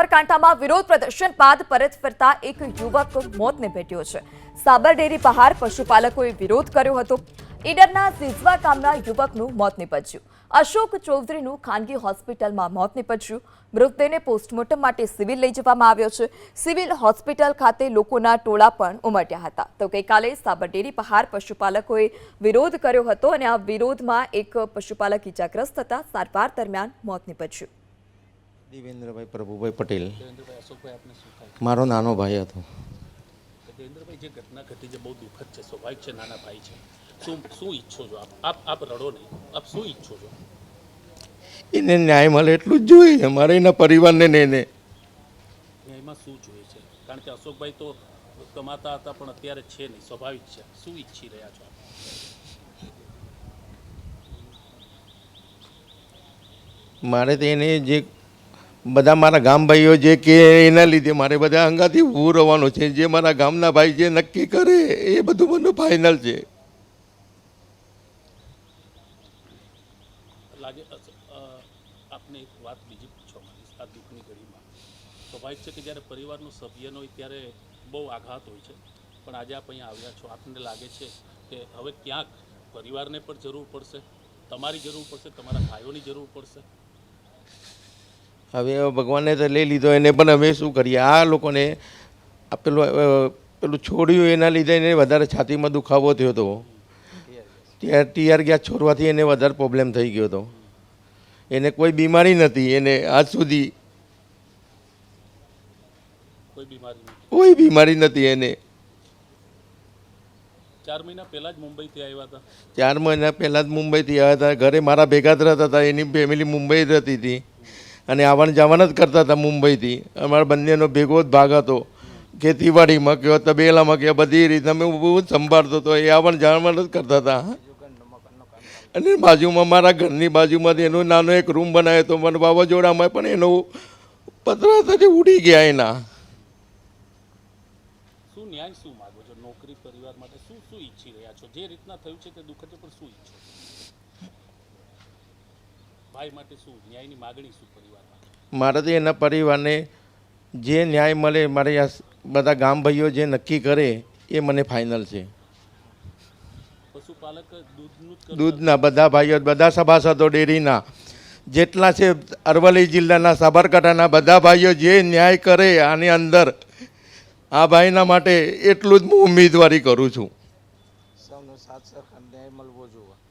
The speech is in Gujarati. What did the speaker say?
સાબરકાંઠામાં વિરોધ પ્રદર્શન બાદ પરત ફરતા એક યુવક મોતને ભેટ્યો છે. સાબર ડેરી બહાર પશુપાલકોએ વિરોધ કર્યો હતો. ઈડરના સિઝવા ગામના યુવકનું મોત નીપજ્યું. અશોક ચૌધરીનું ખાનગી હોસ્પિટલમાં મોત નીપજ્યું. મૃતદેહને પોસ્ટમોર્ટમ માટે સિવિલ લઈ જવામાં આવ્યો છે. સિવિલ હોસ્પિટલ ખાતે લોકોના ટોળા પણ ઉમટ્યા હતા. તો ગઈકાલે સાબરડેરી પહાર પશુપાલકોએ વિરોધ કર્યો હતો અને આ વિરોધમાં એક પશુપાલક ઇજાગ્રસ્ત થતા સારવાર દરમિયાન મોત નીપજ્યું. દેવેન્દ્રભાઈ પ્રભુભાઈ પટેલ. દેવેન્દ્રભાઈ અશોકભાઈ આપને શું થાય મારો નાનો ભાઈ હતો. દેવેન્દ્રભાઈ જે ઘટના ઘટી છે બહુ દુઃખદ છે સ્વાભાવિક છે નાના ભાઈ છે. શું શું ઈચ્છો છો આપ? આપ આપ રડો નહીં. આપ શું ઈચ્છો છો? એને ન્યાય મળે એટલું જ જોઈએ. મારે એના પરિવારને ને એને. ન્યાયમાં શું જોઈએ છે? કારણ કે અશોકભાઈ તો કમાતા હતા પણ અત્યારે છે નહીં. સ્વાભાવિક છે. શું ઈચ્છી રહ્યા છો આપ? મારે તો એને જે બધા મારા ગામ ભાઈઓ જે કે એના લીધે મારે બધા અંગાથી ઊભું રહેવાનું છે. જે મારા ગામના ભાઈ જે નક્કી કરે, એ બધું બધું ફાઇનલ છે. આપને એક વાત બીજી પૂછવા માંગીશ, આ દુઃખની ઘડીમાં. સ્વાભાવિક છે કે જ્યારે પરિવારનો સભ્યનો હોય ત્યારે બહુ આઘાત હોય છે. પણ આજે આપ અહીંયા આવ્યા છો, આપને લાગે છે કે હવે ક્યાંક પરિવારને પણ જરૂર પડશે, તમારી જરૂર પડશે, તમારા ભાઈઓની જરૂર પડશે? હવે ભગવાને તો લઈ લીધો એને પણ હવે શું કરીએ? આ લોકોને પેલું પેલું છોડ્યું એના લીધે એને વધારે છાતીમાં દુખાવો થયો હતો ત્યાં ટીઆર ગેસ છોડવાથી એને વધારે પ્રોબ્લેમ થઈ ગયો હતો એને કોઈ બીમારી નથી એને આજ સુધી કોઈ બીમારી નથી કોઈ બીમારી નથી એને. ચાર મહિના પહેલાં જ મુંબઈથી આવ્યા હતા. ચાર મહિના પહેલાં જ મુંબઈથી આવ્યા હતા. ઘરે મારા ભેગા જ રહેતા હતા એની ફેમિલી મુંબઈ જ રહેતી હતી. અને આવવાનું જાવન જ કરતા હતા મુંબઈથી. અમારા બંનેનો ભેગો જ ભાગ હતો. ખેતીવાડીમાં કયો તબેલામાં કયો બધી રીતે અમે બહુ સંભાળતો હતો. એ આવવાનું જાવન જ કરતા હતા અને બાજુમાં મારા ઘરની બાજુમાંથી એનો નાનો એક રૂમ બનાવ્યો હતો. મને વાવાઝોડામાં પણ એનો પતરા થતી ઉડી ગયા એના. શું નોકરી, પરિવાર માટે શું શું ઈચ્છી રહ્યા છો? જે રીતના થયું છે તે દુઃખદ છે, પણ શું ઈચ્છો? સહાય મારે તો એના પરિવારને જે ન્યાય મળે મારે આ બધા ગામ ભાઈઓ જે નક્કી કરે એ મને ફાઇનલ છે. દૂધના બધા ભાઈઓ બધા સભાસદો ડેરીના જેટલા છે અરવલ્લી જિલ્લાના સાબરકાંઠાના બધા ભાઈઓ જે ન્યાય કરે આની અંદર આ ભાઈના માટે એટલું જ હું ઉમેદવારી કરું છું. સાથ સરખા ન્યાય મળવો જોઈએ